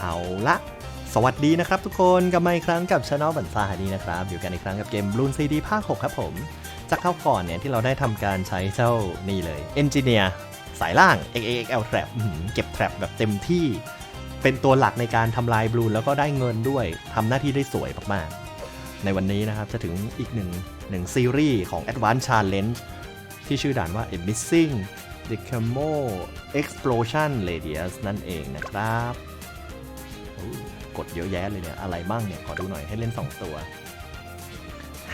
เอาละสวัสดีนะครับทุกคนกลับมาอีกครั้งกับช anel บันซาฮาดีนะครับ อยู่กันอีกครั้งกับเกม Bloon CD ภาค 6 ครับผม จากคราก่อนเนี่ยที่เราได้ทำการใช้เจ้านี่เลย Engineer สายล่าง XXL Trap เก็บ Trap แบบเต็มที่ เป็นตัวหลักในการทำลายบลูนแล้วก็ได้เงินด้วยทำหน้าที่ได้สวยมากๆ ในวันนี้นะครับจะถึงอีกหนึ่งหนึ่งซีรีส์ของ Advanced Challenge ที่ชื่อด่านว่า Missing d e c a m o Explosion Radius นั่นเองนะครับ กดเยอะแยะเลยเนี่ย อะไรบ้างเนี่ย ขอดูหน่อยให้เล่น 2 ตัว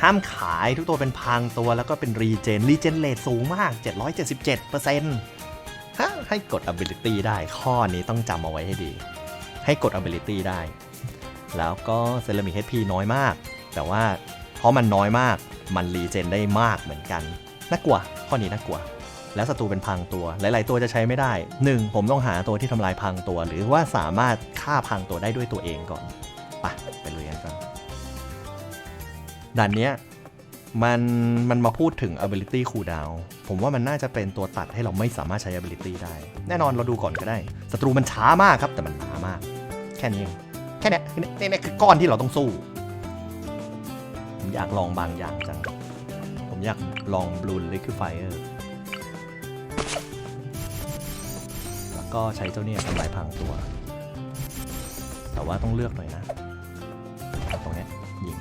ห้ามขายทุกตัวเป็นพังตัวแล้วก็เป็นรีเจน รีเจนเลทสูงมาก 777%ฮะให้กด ability ได้ข้อนี้ต้องจำเอาไว้ให้ดี ให้กด ability ได้ แล้วก็เซรามิก HP น้อยมาก แต่ว่าเพราะมันน้อยมากมันรีเจนได้มากเหมือนกันน่ากลัวข้อนี้น่ากลัว แล้วศัตรูเป็นพังตัว หลาย ๆ ตัวจะใช้ไม่ได้ 1. ผมต้องหาตัวที่ทำลายพังตัว หรือว่าสามารถฆ่าพังตัวได้ด้วยตัวเองก่อนไปไปลุยกันก่อนด่านเนี้ยมันมันมาพูดถึง ability cooldown ผมว่ามันน่าจะเป็นตัวตัดให้เราไม่สามารถใช้ ability ได้ แน่นอนเราดูก่อนก็ได้ศัตรูมันช้ามากครับแต่มันหนามาก แค่นี้เองแค่เนี้ยนี่นี่นี่คือก้อนที่เราต้องสู้ ผมอยากลองบางอย่างจัง ผมอยากลอง Blue Liquefier แล้ว ก็ใช้เจ้าเนี่ยทำลายพังตัว แต่ว่าต้องเลือกหน่อยนะ ตรงเนี้ยยิง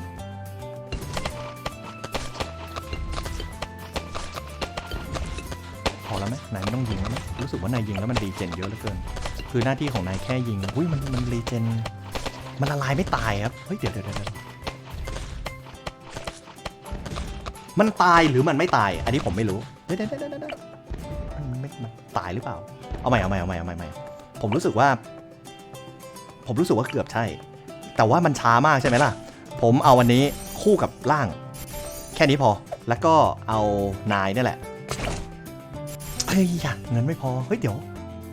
พอแล้วไหมนายไม่ต้องยิงแล้วไหมรู้สึกว่านายยิงแล้วมันรีเจนเยอะเหลือเกิน คือหน้าที่ของนายแค่ยิงอุ้ยมันมันรีเจนมันละลายไม่ตายครับเฮ้ยเดี๋ยวเดี๋ยวเดี๋ยวมันตายหรือมันไม่ตาย อันนี้ผมไม่รู้เดี๋ยวเดี๋ยวเดี๋ยวมันไม่มันตายหรือเปล่า เอาใหม่เอาใหม่เอาใหม่เอาใหม่ใหม่ผมรู้สึกว่า ผมรู้สึกว่าเกือบใช่ แต่ว่ามันช้ามากใช่ไหมล่ะ ผมเอาวันนี้คู่กับล่าง แค่นี้พอแล้วก็เอานายนี่แหละเฮ้ยอยากเงินไม่พอเฮ้ยเดี๋ยว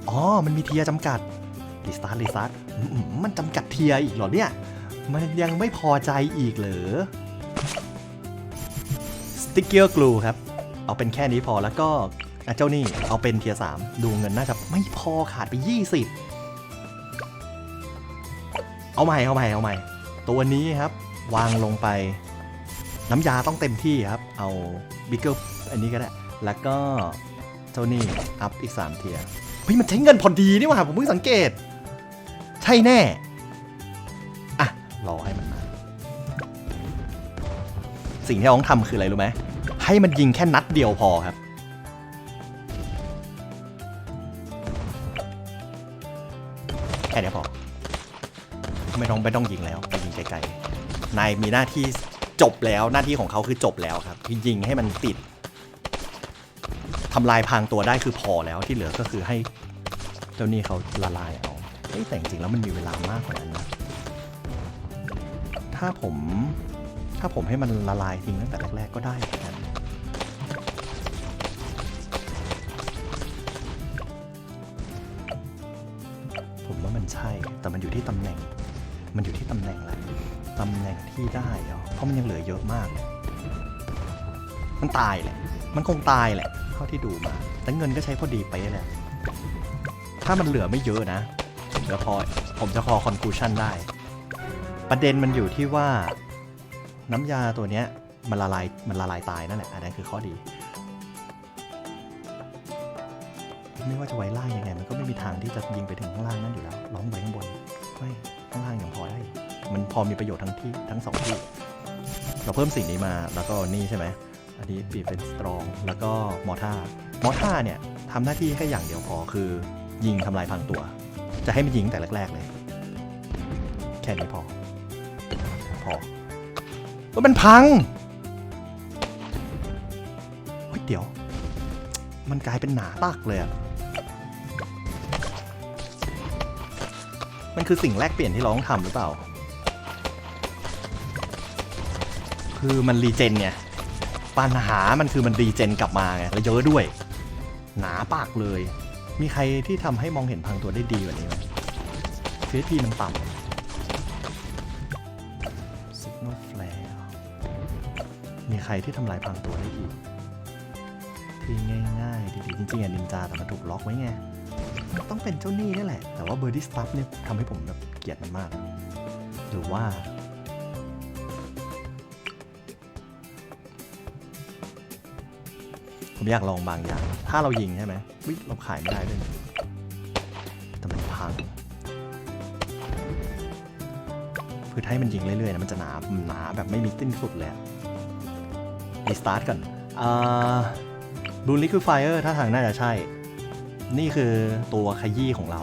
อ๋อมันมีเทียจำกัดรีสตาร์ทรีสตาร์ทมันจำกัดเทียอีกเหรอเนี่ย มันยังไม่พอใจอีกเหรอสติกเกอร์กลูครับ เอาเป็นแค่นี้พอแล้วก็เจ้านี่เอาเป็นเทียสามดูเงินน่าจะ ไม่พอขาดไป 20 เอาใหม่เอาใหม่เอาใหม่ ตัวนี้ครับ วางลงไป น้ำยาต้องเต็มที่ครับ เอาบิ๊กเกิลอันนี้ก็ได้ แล้วก็เจ้านี่อัพอีก 3 เทียร์เฮ้ยมันใช้เงินพอดีนี่หว่าผมเพิ่งสังเกต ใช่แน่ อะ รอให้มันมา สิ่งที่เราต้องทำคืออะไรรู้ไหมให้มันยิงแค่นัดเดียวพอครับ ไม่ต้องไม่ต้องยิงแล้วไปยิงไกลๆนายมีหน้าที่จบแล้วหน้าที่ของเขาคือจบแล้วครับคือยิงให้มันติดทำลายพรางตัวได้คือพอแล้วที่เหลือก็คือให้เจ้านี่เขาละลายเอาเฮ้ยแต่จริงๆแล้วมันมีเวลามากกว่านั้นนะถ้าผมถ้าผมให้มันละลายทิ้งตั้งแต่แรกๆก็ได้เหมือนกันผมว่ามันใช่แต่มันอยู่ที่ตำแหน่ง มันอยู่ที่ตำแหน่งแหละตำแหน่งที่ได้เพราะมันยังเหลือเยอะมาก มันตายแหละ มันคงตายแหละ เท่าที่ดูมา แต่เงินก็ใช้พอดีไปแหละ ถ้ามันเหลือไม่เยอะนะผมจะพอผมจะพอคอนคลูชันได้ ประเด็นมันอยู่ที่ว่า น้ำยาตัวเนี้ยมันละลายมันละลายตายนั่นแหละ อันนั้นคือข้อดี ไม่ว่าจะไว้ล่างยังไง มันก็ไม่มีทางที่จะยิงไปถึงข้างล่างนั่นอยู่แล้ว ล้อมไว้ข้างบน ไม่ ข้างล่างยังพอได้ มันพอมีประโยชน์ทั้งที่ทั้งสองที่ เราเพิ่มสิ่งนี้มาแล้วก็นี่ใช่ไหม อันนี้เปลี่ยนเป็นสตรองแล้วก็มอท่ามอท่าเนี่ยทำหน้าที่แค่อย่างเดียวพอคือ ยิงทำลายพังตัว จะให้มันยิงแต่แรกๆเลย แค่นี้พอ พอเฮ้ยมันพังเฮ้ยเดี๋ยว มันกลายเป็นหนาตักเลยอะ มันคือสิ่งแรกเปลี่ยนที่เราต้องทำหรือเปล่า คือมันรีเจนไงปัญหามันคือมันรีเจนกลับมาไงแล้วเยอะด้วย หนาปากเลย มีใครที่ทำให้มองเห็นพังตัวได้ดีกว่านี้ไหม PHP มันต่ำ Signal Flare มีใครที่ทำลายพังตัวได้อีกที่ง่ายๆดีๆจริงๆอะนินจาแต่มันถูกล็อกไว้ไง ต้องเป็นเจ้าหนี้นี่แหละ แต่ว่าเบอร์ดี้สตัฟเนี่ยทำให้ผมแบบเกลียดมันมาก หรือว่า ผมอยากลองบางอย่าง ถ้าเรายิงใช่ไหมวิเราขายไม่ได้ด้วยนี่แต่มันพัง คือให้มันยิงเรื่อยๆนะมันจะหนาหนาแบบไม่มีสิ้นสุดเลยรีสตาร์ทก่อนอ่าบูลลิคือไฟเออร์ถ้าทางน่าจะใช่ นี่คือตัวขยี้ของเรา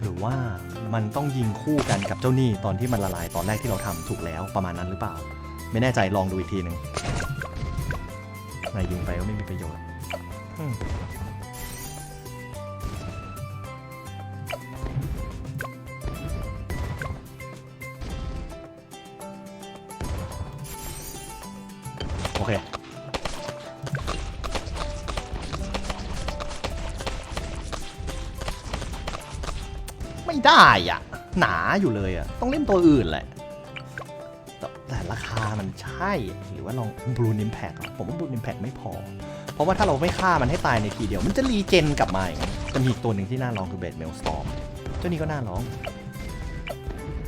หรือว่ามันต้องยิงคู่กันกับเจ้าหนี้ตอนที่มันละลายตอนแรกที่เราทำถูกแล้วประมาณนั้นหรือเปล่า ไม่แน่ใจลองดูอีกทีหนึ่งนายยิงไปก็ไม่มีประโยชน์ ไม่ได้อะ หนาอยู่เลยอะ ต้องเล่นตัวอื่นแหละแต่แต่ราคามันใช่ หรือว่าลองบลูนิมแพกผมว่าบลูนิมแพกไม่พอ เพราะว่าถ้าเราไม่ฆ่ามันให้ตายในทีเดียว มันจะรีเจนกลับมาอย่างนั้จะมีตัวหนึ่งที่น่าลองคือเบดเมลสตอมเจ้านี้ก็น่าลอง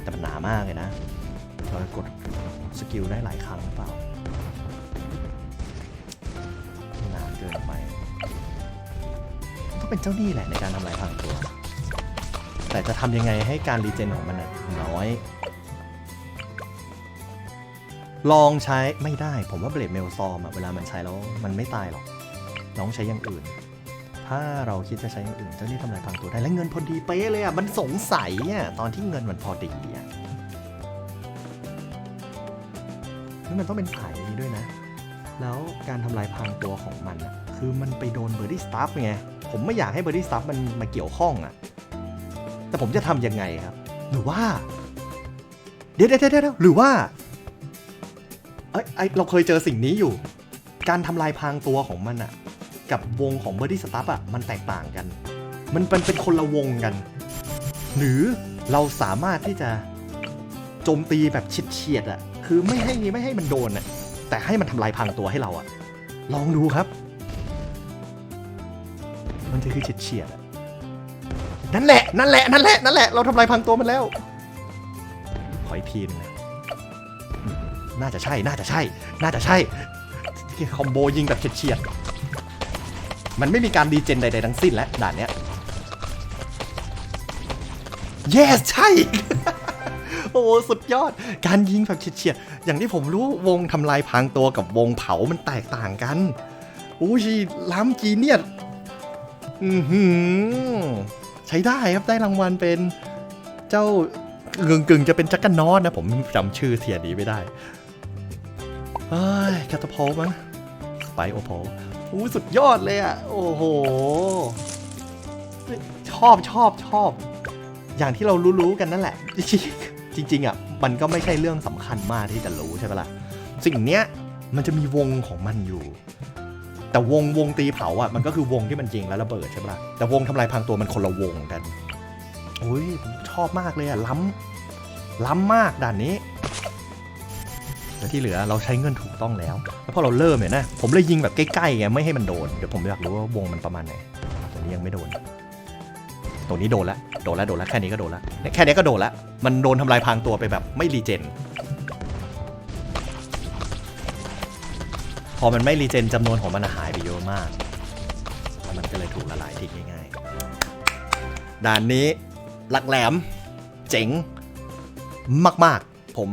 แต่มันหนามากเลยนะเรากดสกิลได้หลายครั้งหรือเปล่าหนาเกินไปต้องเป็นเจ้าหนี้แหละในการทำลายพังตัว แต่จะทำยังไงให้การรีเจนของมันน้อย ลองใช้ไม่ได้ ผมว่าเบลดเมลซอมอะเวลามันใช้แล้วมันไม่ตายหรอกลองใช้อย่างอื่น ถ้าเราคิดจะใช้อย่างอื่น เจ้านี่ทำลายพังตัวได้และเงินพอดีเป๊ะเลยอะมันสงสัยอะตอนที่เงินมันพอดีอะนี่มันต้องเป็นสายนี้ด้วยนะ แล้วการทำลายพรางตัวของมัน คือมันไปโดนเบอร์ดี้สตาฟไง ผมไม่อยากให้เบอร์ดี้สตาฟมันมาเกี่ยวข้องอะ แต่ผมจะทำยังไงครับ หรือว่า เดี๋ยวเดี๋ยวเดี๋ยวหรือว่าเอ้ยไอเราเคยเจอสิ่งนี้อยู่ การทำลายพางตัวของมันอะกับวงของเบอร์ดี้สตัฟอะมันแตกต่างกัน มันเป็นเป็นคนละวงกัน หรือเราสามารถที่จะโจมตีแบบชิดเฉียดๆอะคือไม่ให้ไม่ให้มันโดนอะแต่ให้มันทำลายพางตัวให้เราอะลองดูครับ มันจะคือชิดเฉียดๆอะ นั่นแหละ นั่นแหละ นั่นแหละ นั่นแหละ เราทำลายพรางตัวมันแล้ว ขออีกทีนึงนะน่าจะใช่ น่าจะใช่ น่าจะใช่ คอมโบยิงแบบเฉียดๆ มันไม่มีการดีเจนใดๆทั้งสิ้นแล้วด่านเนี้ย yes ใช่ โอ้สุดยอด การยิงแบบเฉียดๆ อย่างที่ผมรู้วงทำลายพรางตัวกับวงเผามันแตกต่างกันอู้ชีล้ำจีเนียสอือหือ ใช้ได้ครับได้รางวัลเป็นเจ้ากึ่งกึ่งจะเป็นจักรนอตนะ ผมจำชื่อเทียดีไม่ได้เฮ้ยแคตาพอลมั้งไปโอพอลอู้สุดยอดเลยอะ โอ้โห ชอบชอบชอบ อย่างที่เรารู้ๆกันนั่นแหละ จริง ๆ อะ มันก็ไม่ใช่เรื่องสำคัญมากที่จะรู้ใช่ปะล่ะ สิ่งเนี้ยมันจะมีวงของมันอยู่ แต่วงวงตีเผาอะมันก็คือวงที่มันยิงแล้วระเบิดใช่ปะ่ะแต่วงทำลายพรางตัวมันคนละวงกันโอ้ยผมชอบมากเลยอะล้ำล้ำมากด่านนี้แล้วที่เหลือเราใช้เงินถูกต้องแล้ว แล้วพอเราเริ่มเนี่ยนะผมเลยยิงแบบใกล้ๆไงไม่ให้มันโดนเดี๋ยวผมอยากรู้ว่าวงมันประมาณไหนตรงนี้ยังไม่โดนตรงนี้โดนล้วโดนล้วโดนล้วแค่นี้ก็โดนล้วเนี่ยแค่นี้ก็โดนล้วมันโดนทำลายพรางตัวไปแบบไม่รีเจน พอมันไม่รีเจนจำนวนของมันหายไปเยอะมาก มันก็เลยถูกละลายทิ้งง่ายๆ ด่านนี้หลักแหลม เจ๋ง มากๆ ผม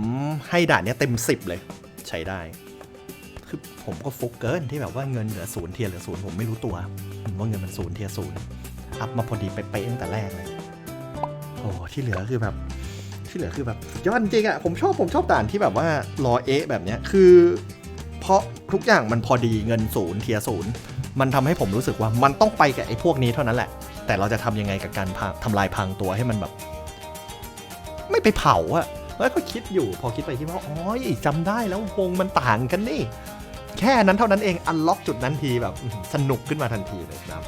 ให้ด่านนี้เต็ม 10 เลย ใช้ได้ คือผมก็ฟุกเกินที่แบบว่าเงินเหลือศูนย์เทียร์เหลือศูนย์ผมไม่รู้ตัว ว่าเงินมันศูนย์เทียร์ศูนย์อัพมาพอดีเป๊ะๆตั้งแต่แรกเลยโอ้ที่เหลือคือแบบที่เหลือคือแบบยอดจริงอะผมชอบผมชอบด่านที่แบบว่ารอเอะแบบเนี้ยคือ เพราะ ทุกอย่างมันพอดีเงินศูนย์เทียศูนย์มันทำให้ผมรู้สึกว่ามันต้องไปกับไอ้พวกนี้เท่านั้นแหละ แต่เราจะทำยังไงกับการพาทำลายพังตัวให้มันแบบ ไม่ไปเผาอะแล้วก็คิดอยู่พอคิดไปคิดว่าอ๋อจำได้แล้ววงมันต่างกันนี่ แค่นั้นเท่านั้นเองอันล็อกจุดนั้นทีแบบสนุกขึ้นมาทันทีเลยนะครับ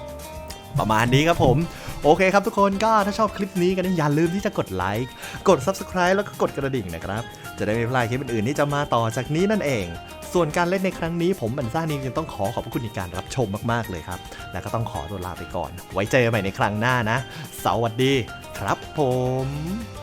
ประมาณนี้ครับผม โอเคครับทุกคนก็ถ้าชอบคลิปนี้กันอย่าลืมที่จะกดไลค์กด Subscribe แล้วก็กดกระดิ่งนะครับ จะได้ไม่พลาดคลิปอื่นๆที่จะมาต่อจากนี้นั่นเอง ส่วนการเล่นในครั้งนี้ผมบันซ่านิวยังต้องขอขอบพระคุณในการรับชมมากๆเลยครับ แล้วก็ต้องขอตัวลาไปก่อน ไว้เจอกันใหม่ในครั้งหน้านะ สวัสดีครับผม